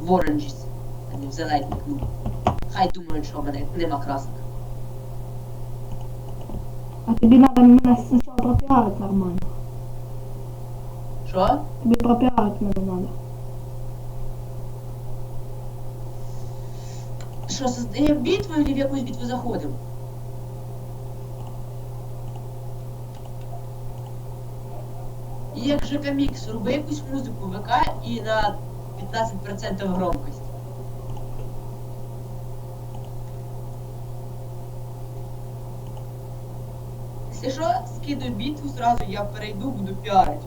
в оранжі, а не в зеленій кнопці. Хай думають, що в мене нема красок. А тобі треба мене спочатку пропіарити нормально. Що? Тобі пропіарити мене треба. Що, создаємо битву или в якусь битву заходимо? І як же комікс, роби якусь музику ВК і на 15% громкость. Якщо що, скидуй битву сразу, я перейду, буду піарить.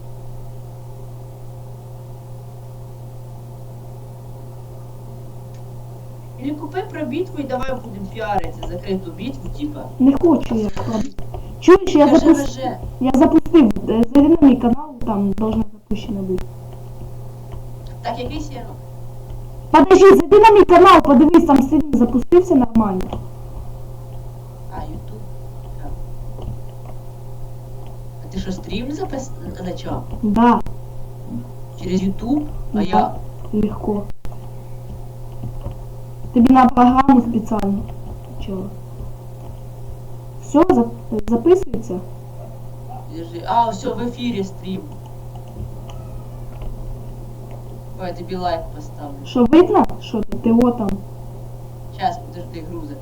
Или купи про битву і давай будемо піарити закриту битву, типа. Не хочу я. Чуєш, я запустив. Я запустив. е, мій канал, там должна запущена бути. Так, який сервер? Подожди, зайди на мій канал, подивись, там стрім запустився нормально. А, Ютуб. Так. А ти що, стрім запис... начав? Да, Через Ютуб? А я... легко. Тобі на програму спеціально. Чого? Все, зап- записується? Подожди. А, все, в ефірі стрім. Ой, я тобі лайк поставлю. Що видно? Що ти, о там? Сейчас, подожди, грузи.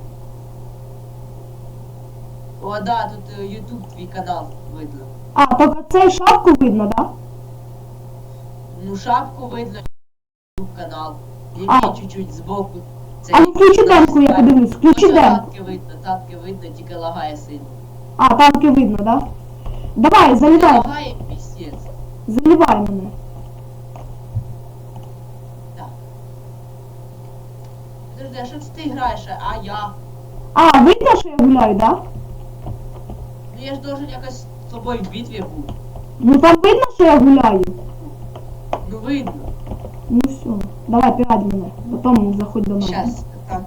О, да, тут е, Ютуб твій канал видно. А, тільки цей шапку видно, да? Ну, шапку видно, Ютуб канал. А. чуть-чуть збоку. Це А ну включи демку, я подивлюсь. Включи Ось демку. Татки видно, татки видно, тільки лагає сильно. А, танки видно, да? Давай, заливай, Лагає пісець. заливай мене. а що це ти граєш? А я. А, видно, що я гуляю, так? Да? Ну я ж должен якось з тобою в битві був. Ну там видно, що я гуляю. Ну видно. Ну все. Давай, пират мене. Потім заходь до мене. Сейчас, так.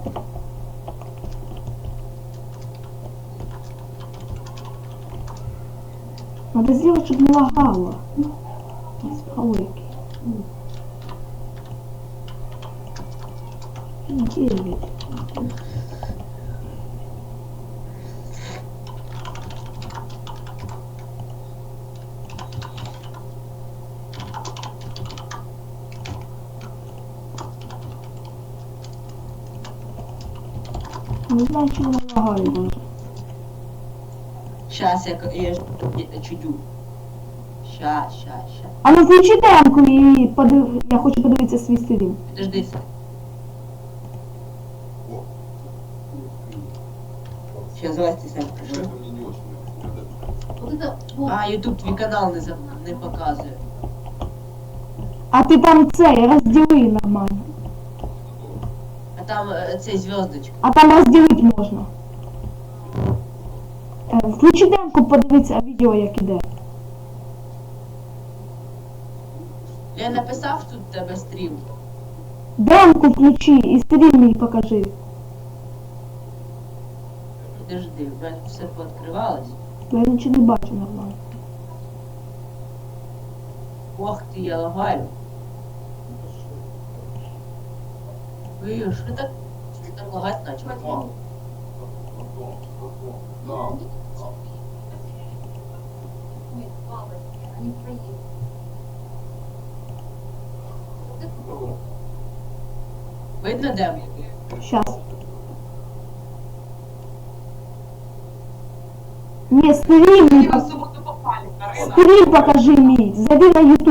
Надо сделать, чтобы не лагало. Ось, халики. Ну, Не знаю, чи вона лагає дуже. Щас, я, я, я чудю. Щас, ща, ща. А ну включи демку і подив... я хочу подивитися свій стрім. Подождися. Сейчас. Это не очень нравится. А, Ютуб твій канал не, за... не показує. А ти там цей розділи нормально. А там е, цей зв'язочка. А там розділити можна. Е, Включи демку, подивитися відео, як іде. Я написав тут в тебе стрім. Демку включи і стрім мій покажи. Подожди, в мене все пооткривалось. Я нічого не бачу нормально. Ох ти, я лагаю. Ви що так? Що так лагать. Да. Видно де? ми? Щас. стрим, стрім покажи мій. Зайди на YouTube.